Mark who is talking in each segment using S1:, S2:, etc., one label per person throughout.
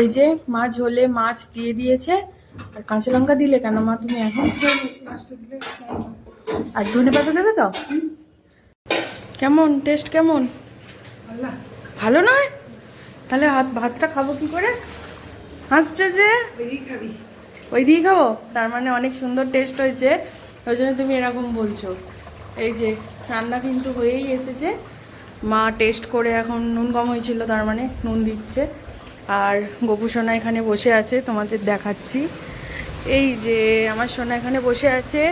S1: এই যে মা ঝোলে মাছ দিয়ে দিয়েছে, আর কাঁচা লঙ্কা দিলে কেন মা? তুমি এখন আর ধনে পাতা দেবে তো? কেমন? টেস্ট কেমন? ভালো নয়? তাহলে হাত, ভাতটা খাব কি করে? হাসছে যে? ওই দিয়ে খাব। তার মানে অনেক সুন্দর টেস্ট হয়েছে। ওই জন্য তুমি এরকম বলছো। এই যে, রান্না কিন্তু হয়েই এসেছে। মা টেস্ট করে এখন নুন কম হয়েছিল, তার মানে নুন দিচ্ছে। আর গোপু সোনা এখানে বসে আছে, তোমাদের দেখাচ্ছি। এই যে আমার সোনা এখানে বসে আছে,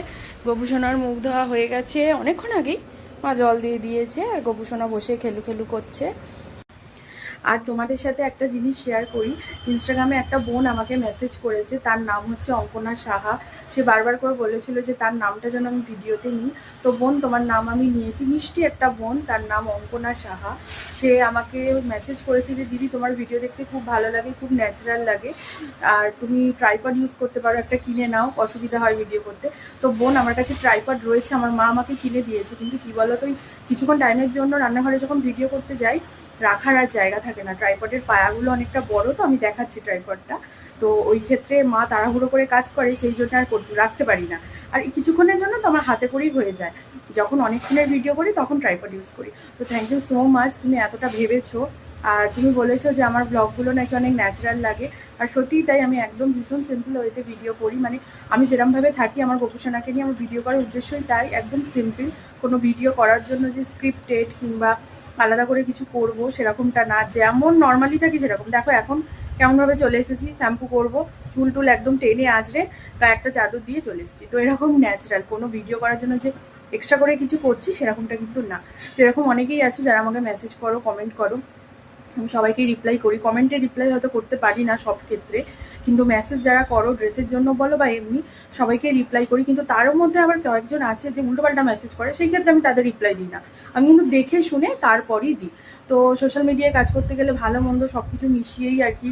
S1: গোপু সোনার মুখ ধোয়া হয়ে গেছে। অনেকক্ষণ আগেই মা জল দিয়ে দিয়েছে আর গোপু সোনা বসে খেলু খেলু করছে। আর তোমাদের সাথে একটা জিনিস শেয়ার করি। ইনস্টাগ্রামে একটা বোন আমাকে মেসেজ করেছে, তার নাম হচ্ছে অঙ্কনা সাহা। সে বারবার করে বলেছিল যে তার নামটা যেন আমি ভিডিওতে নিই। তো বোন, তোমার নাম আমি নিয়েছি। মিষ্টি একটা বোন, তার নাম অঙ্কনা সাহা। সে আমাকে মেসেজ করেছে যে, দিদি, তোমার ভিডিও দেখতে খুব ভালো লাগে, খুব ন্যাচারাল লাগে। আর তুমি ট্রাইপড ইউজ করতে পারো, একটা কিনে নাও, অসুবিধা হয় ভিডিও করতে। তো বোন, আমার কাছে ট্রাইপড রয়েছে, আমার মা আমাকে কিনে দিয়েছে। কিন্তু কী বলো তো কিছুক্ষণ টাইমের জন্য রান্নাঘরে যখন ভিডিও করতে যাই রাখার আর জায়গা থাকে না। ট্রাইপডের পায়াগুলো অনেকটা বড়, তো আমি দেখাচ্ছি ট্রাইপডটা তো ওই ক্ষেত্রে মা তাড়াহুড়ো করে কাজ করে, সেই জন্য আর রাখতে পারি না। আর কিছুক্ষণের জন্য তো আমার হাতে করেই হয়ে যায়। যখন অনেকক্ষণের ভিডিও করি, তখন ট্রাইপড ইউজ করি। তো থ্যাংক ইউ সো মাচ তুমি এতটা ভেবেছো। আর তুমি বলেছ যে আমার ব্লগগুলো নাকি অনেক ন্যাচারাল লাগে। আর সত্যিই তাই, আমি একদম ভীষণ সিম্পল ওয়েতে ভিডিও করি। মানে আমি যেরমভাবে থাকি, আমার গোপুসোনাকে নিয়ে আমার ভিডিও করার উদ্দেশ্যই তাই, একদম সিম্পল কোনো ভিডিও করার জন্য যে স্ক্রিপ্টেড কিংবা আলাদা করে কিছু করব সেরকমটা না। যেমন নর্মালি থাকি সেরকম। দেখো, এখন কেমনভাবে চলে এসেছি শ্যাম্পু করব, চুল টুল একদম টেনে আঁচড়ে গায়ে একটা চাদর দিয়ে চলে এসেছি। তো এরকম ন্যাচারাল কোনো ভিডিও করার জন্য যে এক্সট্রা করে কিছু করছি সেরকমটা কিন্তু না। তো এরকম অনেকেই আছে যারা আমাকে মেসেজ করো কমেন্ট করো আমি সবাইকে রিপ্লাই করি। কমেন্টে রিপ্লাই হয়তো করতে পারি না সব ক্ষেত্রে, কিন্তু মেসেজ যারা করো ড্রেসের জন্য বলো বা এমনি, সবাইকে রিপ্লাই করি। কিন্তু তার মধ্যে আবার কয়েকজন আছে যে উল্টোপাল্টা মেসেজ করে, সেই ক্ষেত্রে আমি তাদের রিপ্লাই দিই না। আমি কিন্তু দেখে শুনে তারপরই দিই। তো সোশ্যাল মিডিয়ায় কাজ করতে গেলে ভালো মন্দ সব কিছু মিশিয়েই আর কি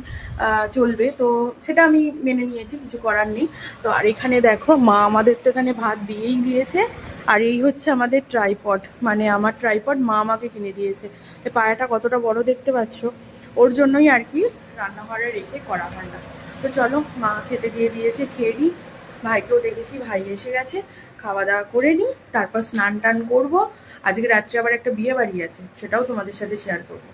S1: চলবে। তো সেটা আমি মেনে নিয়েছি, কিছু করার নেই। তো আর এখানে দেখো, মা আমাদের তো এখানে ভাত দিয়েই দিয়েছে। আর এই হচ্ছে আমাদের ট্রাইপড মানে আমার ট্রাইপড মা আমাকে কিনে দিয়েছে। পায়াটা কতটা বড় দেখতে পাচ্ছ? ওর জন্যই আর কি রান্নাঘরে রেখে করা হয় না। তো চলো, মা খেতে দিয়ে দিয়েছে, খেয়ে নিই ভাইকেও দেখেছি, ভাই এসে গেছে। খাওয়া দাওয়া করে নিই তারপর স্নান টান করব। আজকে রাত্রে আবার একটা বিয়ে বাড়ি আছে, সেটাও তোমাদের সাথে শেয়ার করব।